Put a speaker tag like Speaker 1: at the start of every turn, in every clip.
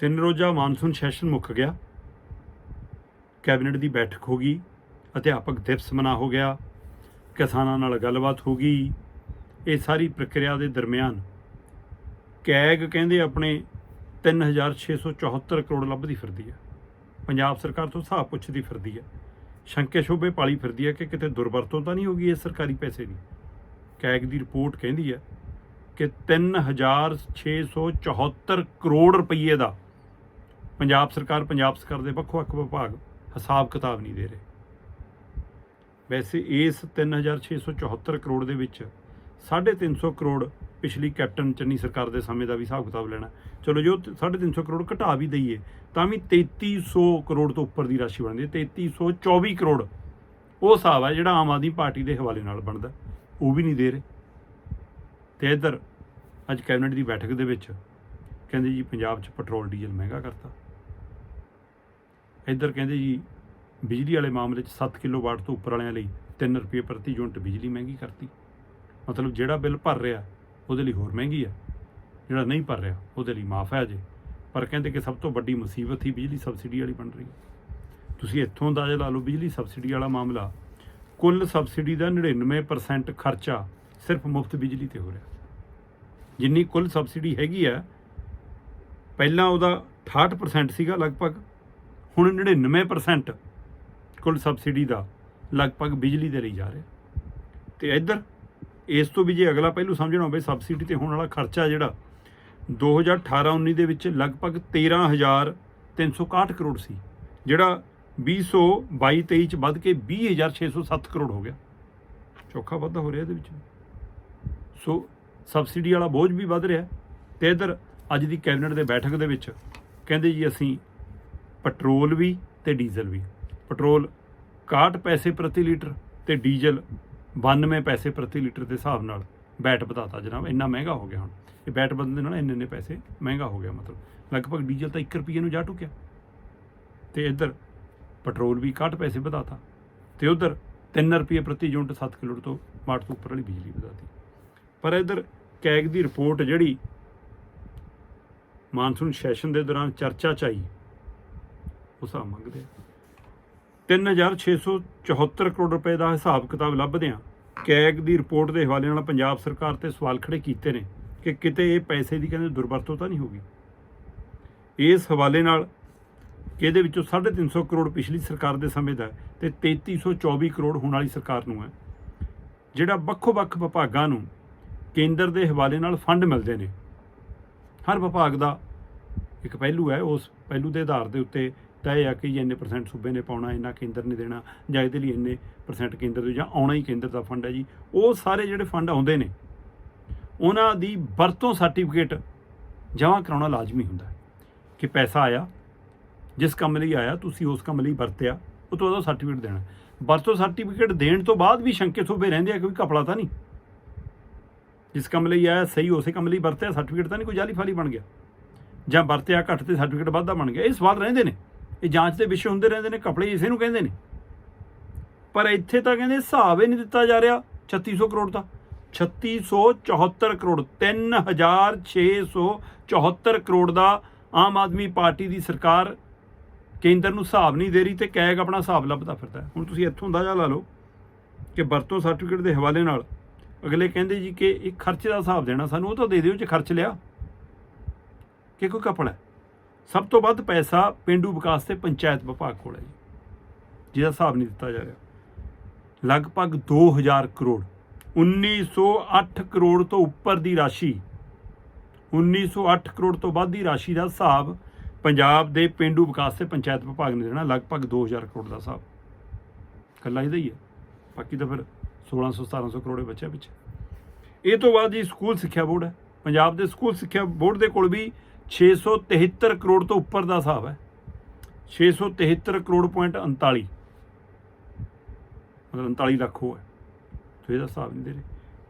Speaker 1: ਤਿੰਨ ਰੋਜ਼ਾ monsoon session ਮੁੱਕ ਗਿਆ। ਕੈਬਨਿਟ ਦੀ ਬੈਠਕ ਹੋ ਗਈ, ਅਧਿਆਪਕ ਦਿਵਸ ਮਨਾ ਹੋ ਗਿਆ, ਕਿਸਾਨਾਂ ਨਾਲ ਗੱਲਬਾਤ ਹੋ ਗਈ। ਇਹ ਸਾਰੀ ਪ੍ਰਕਿਰਿਆ ਦੇ ਦਰਮਿਆਨ ਕੈਗ ਕਹਿੰਦੇ ਆਪਣੇ 3674 ਕਰੋੜ ਲੱਭਦੀ ਫਿਰਦੀ ਹੈ। ਪੰਜਾਬ ਸਰਕਾਰ ਤੋਂ ਹਿਸਾਬ ਪੁੱਛਦੀ ਫਿਰਦੀ ਹੈ। ਸ਼ੰਕੇ ਸ਼ੋਭੇ ਪਾਲੀ ਫਿਰਦੀ ਹੈ ਕਿ ਕਿਤੇ ਦੁਰਵਰਤੋਂ ਤਾਂ ਨਹੀਂ ਹੋ ਗਈ ਇਹ ਸਰਕਾਰੀ ਪੈਸੇ ਦੀ। ਕੈਗ ਦੀ ਰਿਪੋਰਟ ਕਹਿੰਦੀ ਹੈ ਕਿ 3674 ਕਰੋੜ ਰੁਪਏ ਦਾ ਪੰਜਾਬ ਸਰਕਾਰ ਪੰਜਾਬ ਸਰਕਾਰ ਦੇ ਵੱਖ-ਵੱਖ ਵਿਭਾਗ ਹਿਸਾਬ ਕਿਤਾਬ ਨਹੀਂ ਦੇ ਰਹੇ। ਵੈਸੇ ਇਸ 3674 ਕਰੋੜ ਦੇ ਵਿੱਚ 350 ਕਰੋੜ ਪਿਛਲੀ ਕੈਪਟਨ ਚੰਨੀ ਸਰਕਾਰ ਦੇ ਸਮੇਂ ਦਾ ਵੀ ਹਿਸਾਬ ਕਿਤਾਬ ਲੈਣਾ ਚਲੋ ਜੋ 350 ਕਰੋੜ ਘਟਾ ਵੀ ਦਈਏ, ਤਾਂ ਵੀ 3300 ਕਰੋੜ ਤੋਂ ਉੱਪਰ ਦੀ ਰਾਸ਼ੀ ਬਣਦੀ ਹੈ। 3324 ਕਰੋੜ ਉਹ ਹਿਸਾਬ ਹੈ ਜਿਹੜਾ ਆਮ ਆਦਮੀ ਪਾਰਟੀ ਦੇ ਹਵਾਲੇ ਨਾਲ ਬਣਦਾ ਉਹ ਵੀ ਨਹੀਂ ਦੇ ਰਹੇ। ਤੇ ਇੱਧਰ ਅੱਜ ਕੈਬਨਿਟ ਦੀ ਬੈਠਕ ਦੇ ਵਿੱਚ ਕਹਿੰਦੇ ਜੀ ਪੰਜਾਬ 'ਚ ਪੈਟਰੋਲ, ਡੀਜ਼ਲ ਮਹਿੰਗਾ ਕਰਤਾ। ਇੱਧਰ ਕਹਿੰਦੇ ਜੀ, ਬਿਜਲੀ ਵਾਲੇ ਮਾਮਲੇ 'ਚ 7 ਕਿਲੋਵਾਟ ਤੋਂ ਉੱਪਰ ਵਾਲਿਆਂ ਲਈ 3 ਰੁਪਏ ਪ੍ਰਤੀ ਯੂਨਿਟ ਬਿਜਲੀ ਮਹਿੰਗੀ ਕਰਤੀ। ਮਤਲਬ ਜਿਹੜਾ ਬਿੱਲ ਭਰ ਰਿਹਾ, ਉਹਦੇ ਲਈ ਹੋਰ ਮਹਿੰਗੀ ਆ। ਜਿਹੜਾ ਨਹੀਂ ਭਰ ਰਿਹਾ, ਉਹਦੇ ਲਈ ਮਾਫ ਹੈ ਅਜੇ। ਪਰ ਕਹਿੰਦੇ ਕਿ ਸਭ ਤੋਂ ਵੱਡੀ ਮੁਸੀਬਤ ਹੀ ਬਿਜਲੀ ਸਬਸਿਡੀ ਵਾਲੀ ਬਣ ਰਹੀ। ਹੈ ਤੁਸੀਂ ਇੱਥੋਂ ਅੰਦਾਜ਼ਾ ਲਾ ਲਓ, ਬਿਜਲੀ ਸਬਸਿਡੀ ਵਾਲਾ ਮਾਮਲਾ, ਕੁੱਲ ਸਬਸਿਡੀ ਦਾ 99% ਖਰਚਾ ਸਿਰਫ ਮੁਫਤ ਬਿਜਲੀ ਤੇ ਹੋ ਰਿਹਾ। ਜਿੰਨੀ ਕੁੱਲ ਸਬਸਿਡੀ ਹੈਗੀ ਆ, ਪਹਿਲਾਂ ਉਹਦਾ 68% ਸੀਗਾ ਲਗਭਗ। ਹੁਣ 99% ਕੁੱਲ ਸਬਸਿਡੀ ਦਾ ਲਗਭਗ ਬਿਜਲੀ ਦੇ ਲਈ ਜਾ ਰਿਹਾ। ਤੇ ਇੱਧਰ ਇਸ ਤੋਂ ਵੀ ਜੇ ਅਗਲਾ ਪਹਿਲੂ ਸਮਝਣਾ ਹੋਵੇ, ਸਬਸਿਡੀ ਤੇ ਹੋਣ ਵਾਲਾ ਖਰਚਾ ਜਿਹੜਾ 2018-19 ਦੇ ਵਿੱਚ ਲਗਭਗ 13361 ਕਰੋੜ ਸੀ, ਜਿਹੜਾ 2022-23 ਚ ਵੱਧ ਕੇ 20607 ਕਰੋੜ ਹੋ ਗਿਆ। ਚੌਖਾ ਵਾਧਾ ਹੋ ਰਿਹਾ ਇਹਦੇ ਵਿੱਚ। ਸੋ ਸਬਸਿਡੀ ਵਾਲਾ ਬੋਝ ਵੀ ਵੱਧ ਰਿਹਾ। ਤੇ ਇਧਰ ਅੱਜ ਦੀ ਕੈਬਨਿਟ ਦੇ ਬੈਠਕ ਦੇ ਵਿੱਚ ਕਹਿੰਦੇ ਜੀ ਅਸੀਂ ਪੈਟਰੋਲ ਵੀ ਤੇ ਡੀਜ਼ਲ ਵੀ। ਪੈਟਰੋਲ 61 ਪੈਸੇ ਪ੍ਰਤੀ ਲੀਟਰ ਤੇ ਡੀਜ਼ਲ 92 ਪੈਸੇ ਪ੍ਰਤੀ ਲੀਟਰ ਦੇ ਹਿਸਾਬ ਨਾਲ ਬੈਟ ਵਧਾਤਾ ਜਨਾਬ, ਇੰਨਾ ਮਹਿੰਗਾ ਹੋ ਗਿਆ ਹੁਣ। ਇਹ ਬੈਟ ਵਧਣ ਦੇ ਨਾਲ ਇੰਨੇ ਇੰਨੇ ਪੈਸੇ ਮਹਿੰਗਾ ਹੋ ਗਿਆ ਮਤਲਬ। ਲਗਭਗ ਡੀਜ਼ਲ ਤਾਂ 1 ਰੁਪਏ ਨੂੰ ਜਾ ਟੁਕਿਆ। ਤੇ ਇੱਧਰ ਪੈਟਰੋਲ ਵੀ 61 ਪੈਸੇ ਵਧਾਤਾ ਤੇ ਉਧਰ 3 ਰੁਪਏ ਪ੍ਰਤੀ ਯੂਨਿਟ 7 ਕਿਲੋ ਤੋਂ ਵਾਟ ਤੋਂ ਉੱਪਰ ਵਾਲੀ ਬਿਜਲੀ ਵਧਾਤੀ। ਪਰ ਇੱਧਰ ਕੈਗ ਦੀ ਰਿਪੋਰਟ ਜਿਹੜੀ ਮਾਨਸੂਨ ਸੈਸ਼ਨ ਦੇ ਦੌਰਾਨ ਚਰਚਾ ਚ ਆਈ ਹਿਸਾਬ ਮੰਗਦੇ ਆ। 3674 ਕਰੋੜ ਰੁਪਏ ਦਾ ਹਿਸਾਬ ਕਿਤਾਬ ਲੱਭਦੇ ਆ। ਕੈਗ ਦੀ ਰਿਪੋਰਟ ਦੇ ਹਵਾਲੇ ਨਾਲ ਪੰਜਾਬ ਸਰਕਾਰ ਤੇ ਸਵਾਲ ਖੜੇ ਕੀਤੇ ਨੇ ਕਿ ਕਿਤੇ ਇਹ ਪੈਸੇ ਦੀ ਕਹਿੰਦੇ ਦੁਰਵਰਤੋਂ ਤਾਂ ਨਹੀਂ ਹੋਗੀ। ਇਸ ਹਵਾਲੇ ਨਾਲ ਇਹਦੇ ਵਿੱਚੋਂ 350 ਕਰੋੜ ਪਿਛਲੀ ਸਰਕਾਰ ਦੇ ਸਮੇਂ ਦਾ ਹੈ ਤੇ 3324 ਕਰੋੜ ਹੁਣ ਵਾਲੀ ਸਰਕਾਰ ਨੂੰ ਹੈ। ਜਿਹੜਾ ਵੱਖੋ-ਵੱਖ ਵਿਭਾਗਾਂ ਨੂੰ ਕੇਂਦਰ ਦੇ ਹਵਾਲੇ ਨਾਲ ਫੰਡ ਮਿਲਦੇ ਨੇ। ਹਰ ਵਿਭਾਗ ਦਾ ਇੱਕ ਪਹਿਲੂ ਹੈ, ਉਸ ਪਹਿਲੂ ਦੇ ਆਧਾਰ ਦੇ ਉੱਤੇ ਤੈਅ ਆ ਕਿ ਜੀ ਇੰਨੇ ਪਰਸੈਂਟ ਸੂਬੇ ਨੇ ਪਾਉਣਾ, ਇੰਨਾ ਕੇਂਦਰ ਨੇ ਦੇਣਾ, ਜਾਂ ਇਹਦੇ ਲਈ ਇੰਨੇ ਪਰਸੈਂਟ ਕੇਂਦਰ ਦੇ, ਜਾਂ ਆਉਣਾ ਹੀ ਕੇਂਦਰ ਦਾ ਫੰਡ ਹੈ ਜੀ। ਉਹ ਸਾਰੇ ਜਿਹੜੇ ਫੰਡ ਆਉਂਦੇ ਨੇ, ਉਹਨਾਂ ਦੀ ਵਰਤੋਂ ਸਰਟੀਫਿਕੇਟ ਜਮ੍ਹਾਂ ਕਰਾਉਣਾ ਲਾਜ਼ਮੀ ਹੁੰਦਾ ਹੈ ਕਿ ਪੈਸਾ ਆਇਆ, ਜਿਸ ਕੰਮ ਲਈ ਆਇਆ, ਤੁਸੀਂ ਉਸ ਕੰਮ ਲਈ ਵਰਤਿਆ, ਉਹ ਤੋਂ ਉਹਦਾ ਸਰਟੀਫਿਕੇਟ ਦੇਣਾ ਵਰਤੋਂ ਸਰਟੀਫਿਕੇਟ ਦੇਣ ਤੋਂ ਬਾਅਦ ਵੀ ਸ਼ੰਕੇ ਸੂਬੇ ਰਹਿੰਦੇ ਆ, ਕੋਈ ਕਪੜਾ ਤਾਂ ਨਹੀਂ। ਜਿਸ ਕੰਮ ਲਈ ਆਇਆ, ਸਹੀ ਉਸੇ ਕੰਮ ਲਈ ਵਰਤਿਆ ਸਰਟੀਫਿਕੇਟ ਤਾਂ ਨਹੀਂ, ਕੋਈ ਜਾਲੀ ਫਾਲੀ ਬਣ ਗਿਆ। ਜਾਂ ਵਰਤਿਆ ਘੱਟ ਤੇ ਸਰਟੀਫਿਕੇਟ ਵੱਧਦਾ ਬਣ ਗਿਆ, ਇਹ ਸਵਾਲ ਰਹਿੰਦੇ ਨੇ। ਇਹ ਜਾਂਚ ਦੇ ਵਿਸ਼ੇ ਹੁੰਦੇ ਰਹਿੰਦੇ ਨੇ, ਕਪੜੇ ਇਸੇ ਨੂੰ ਕਹਿੰਦੇ ਨੇ। ਪਰ ਇੱਥੇ ਤਾਂ ਕਹਿੰਦੇ ਹਿਸਾਬ ਹੀ ਨਹੀਂ ਦਿੱਤਾ ਜਾ ਰਿਹਾ 3600 ਕਰੋੜ ਦਾ। 3674 ਕਰੋੜ 3674 ਕਰੋੜ ਦਾ ਆਮ ਆਦਮੀ ਪਾਰਟੀ ਦੀ ਸਰਕਾਰ ਕੇਂਦਰ ਨੂੰ ਹਿਸਾਬ ਨਹੀਂ ਦੇ ਰਹੀ ਤੇ ਕੈਗ ਆਪਣਾ ਹਿਸਾਬ ਲੱਭਦਾ ਫਿਰਦਾ। ਹੁਣ ਤੁਸੀਂ ਇੱਥੋਂ ਅੰਦਾਜ਼ਾ ਲਾ ਲਓ ਕਿ ਵਰਤੋਂ ਸਰਟੀਫਿਕੇਟ ਦੇ ਹਵਾਲੇ ਨਾਲ ਅਗਲੇ ਕਹਿੰਦੇ ਜੀ ਕਿ ਇਹ ਖਰਚੇ ਦਾ ਹਿਸਾਬ ਦੇਣਾ ਸਾਨੂੰ, ਉਹ ਤਾਂ ਦੇ ਦਿਓ ਜੇ ਖਰਚ ਲਿਆ। ਕਿ ਕੋਈ ਕਪੜਾ ਹੈ? ਸਭ ਤੋਂ ਵੱਧ ਪੈਸਾ ਪਿੰਡੂ ਵਿਕਾਸ ਤੇ ਪੰਚਾਇਤ ਵਿਭਾਗ ਕੋਲ ਹੈ ਜੀ, ਜਿਹਦਾ ਹਿਸਾਬ ਨਹੀਂ ਦਿੱਤਾ ਜਾ ਰਿਹਾ। ਲਗਭਗ 2000 ਕਰੋੜ 1908 ਕਰੋੜ ਤੋਂ ਉੱਪਰ ਦੀ ਰਾਸ਼ੀ 1908 ਕਰੋੜ ਤੋਂ ਵੱਧ ਦੀ ਰਾਸ਼ੀ ਦਾ ਹਿਸਾਬ ਪੰਜਾਬ ਦੇ ਪਿੰਡੂ ਵਿਕਾਸ ਤੇ ਪੰਚਾਇਤ ਵਿਭਾਗ ਨੇ ਦੇਣਾ, ਲਗਭਗ 2000 ਕਰੋੜ ਦਾ ਹਿਸਾਬ। ਕੱਲਾ ਇਹਦਾ ਹੀ ਹੈ। ਬਾਕੀ ਤਾਂ ਫਿਰ 1600 1700 ਕਰੋੜ ਬਚਿਆ ਵਿੱਚ ਇਹ ਤੋਂ ਬਾਅਦ ਜੀ ਸਕੂਲ ਸਿੱਖਿਆ ਬੋਰਡ ਹੈ। ਪੰਜਾਬ ਦੇ ਸਕੂਲ ਸਿੱਖਿਆ ਬੋਰਡ ਦੇ ਕੋਲ ਵੀ 673 ਕਰੋੜ ਤੋਂ ਉੱਪਰ ਦਾ ਹਿਸਾਬ ਹੈ। 673 ਕਰੋੜ ਪੁਆਇੰਟ 39 ਮਤਲਬ 39 ਲੱਖ ਉਹ ਹੈ। ਤੇ ਇਹਦਾ ਹਿਸਾਬ ਨਹੀਂ ਦੇ ਰਹੇ।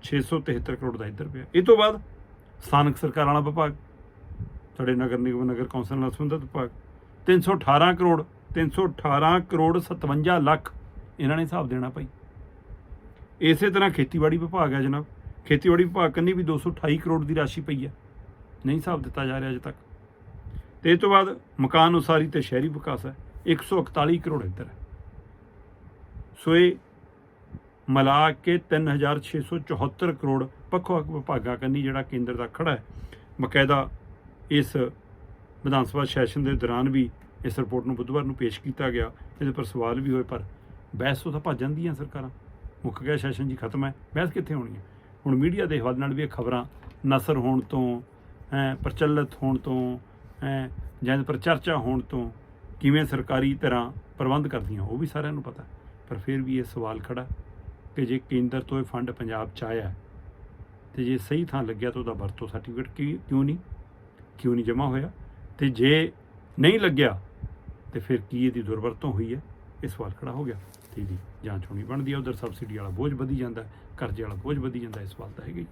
Speaker 1: 673 ਕਰੋੜ ਦਾ ਇੱਧਰ ਪਿਆ। ਇਹ ਤੋਂ ਬਾਅਦ ਸਥਾਨਕ ਸਰਕਾਰ ਵਾਲਾ ਵਿਭਾਗ, ਸਾਡੇ ਨਗਰ ਨਿਗਮ, ਨਗਰ ਕੌਂਸਲ ਨਾਲ ਸੰਬੰਧਿਤ ਵਿਭਾਗ 318 ਕਰੋੜ 318 ਕਰੋੜ 57 ਲੱਖ ਇਹਨਾਂ ਨੇ ਹਿਸਾਬ ਦੇਣਾ ਭਾਈ। ਇਸੇ ਤਰ੍ਹਾਂ ਖੇਤੀਬਾੜੀ ਵਿਭਾਗ ਹੈ ਜਨਾਬ। ਖੇਤੀਬਾੜੀ ਵਿਭਾਗ ਕੰਨੀ ਵੀ 228 ਕਰੋੜ ਦੀ ਰਾਸ਼ੀ ਪਈ ਹੈ। ਨਹੀਂ ਹਿਸਾਬ ਦਿੱਤਾ ਜਾ ਰਿਹਾ ਅਜੇ ਤੱਕ। ਤੇ ਇਹ ਤੋਂ ਬਾਅਦ ਮਕਾਨ ਉਸਾਰੀ ਤੇ ਸ਼ਹਿਰੀ ਵਿਕਾਸ ਹੈ। 141 ਕਰੋੜ ਇੱਧਰ ਹੈ। ਸੋ ਇਹ ਮਿਲਾ ਕੇ 3674 ਕਰੋੜ ਵੱਖ-ਵੱਖ ਵਿਭਾਗਾਂ ਕੰਨੀ ਜਿਹੜਾ ਕੇਂਦਰ ਦਾ ਖੜਾ ਹੈ। ਬਕਾਇਦਾ ਇਸ ਵਿਧਾਨ ਸਭਾ ਸੈਸ਼ਨ ਦੇ ਦੌਰਾਨ ਵੀ ਇਸ ਰਿਪੋਰਟ ਨੂੰ ਬੁੱਧਵਾਰ ਨੂੰ ਪੇਸ਼ ਕੀਤਾ ਗਿਆ। ਇਹਦੇ ਪਰ ਸਵਾਲ ਵੀ ਹੋਏ, ਪਰ ਬਹਿਸ ਤੋਂ ਤਾਂ ਭੱਜ ਜਾਂਦੀਆਂ ਸਰਕਾਰਾਂ। ਮੁੱਕ ਗਿਆ ਸੈਸ਼ਨ ਜੀ ਖਤਮ ਹੈ, ਬਹਿਸ ਕਿੱਥੇ ਹੋਣੀ ਹੈ? ਹੁਣ ਮੀਡੀਆ ਦੇ ਹਵਾਲੇ ਨਾਲ ਵੀ ਇਹ ਖਬਰਾਂ ਨਸਰ ਹੋਣ ਤੋਂ ਪ੍ਰਚਲਿਤ ਹੋਣ ਤੋਂ ਹੈਂ, ਜਾਂ ਇਹਦੇ ਪਰ ਚਰਚਾ ਹੋਣ ਤੋਂ ਕਿਵੇਂ ਸਰਕਾਰੀ ਤਰ੍ਹਾਂ ਪ੍ਰਬੰਧ ਕਰਦੀਆਂ ਉਹ ਵੀ ਸਾਰਿਆਂ ਨੂੰ ਪਤਾ। ਪਰ ਫਿਰ ਵੀ ਇਹ ਸਵਾਲ ਖੜਾ ਕਿ ਜੇ ਕੇਂਦਰ ਤੋਂ ਇਹ ਫੰਡ ਪੰਜਾਬ ਚ ਆਇਆ ਤੇ ਜੇ ਸਹੀ ਥਾਂ ਲੱਗਿਆ ਤਾਂ ਉਹਦਾ ਵਰਤੋਂ ਸਰਟੀਫਿਕੇਟ ਕੀ ਕਿਉਂ ਨਹੀਂ? ਕਿਉਂ ਨਹੀਂ ਜਮ੍ਹਾਂ ਹੋਇਆ? ਤੇ ਜੇ ਨਹੀਂ ਲੱਗਿਆ ਤੇ ਫਿਰ ਕੀ ਇਹਦੀ ਦੁਰਵਰਤੋਂ ਹੋਈ ਹੈ? ਇਹ ਸਵਾਲ ਖੜਾ ਹੋ ਗਿਆ। ਤੇ ਇਹਦੀ ਜਾਂਚ ਹੋਣੀ ਬਣਦੀ ਹੈ। ਉਧਰ ਸਬਸਿਡੀ ਵਾਲਾ ਬੋਝ ਵਧੀ ਜਾਂਦਾ ਕਰਜ਼ੇ ਵਾਲਾ ਬੋਝ ਵਧੀ ਜਾਂਦਾ ਹੈ, ਇਹ ਸਵਾਲ ਤਾਂ ਹੈਗਾ ਹੀ।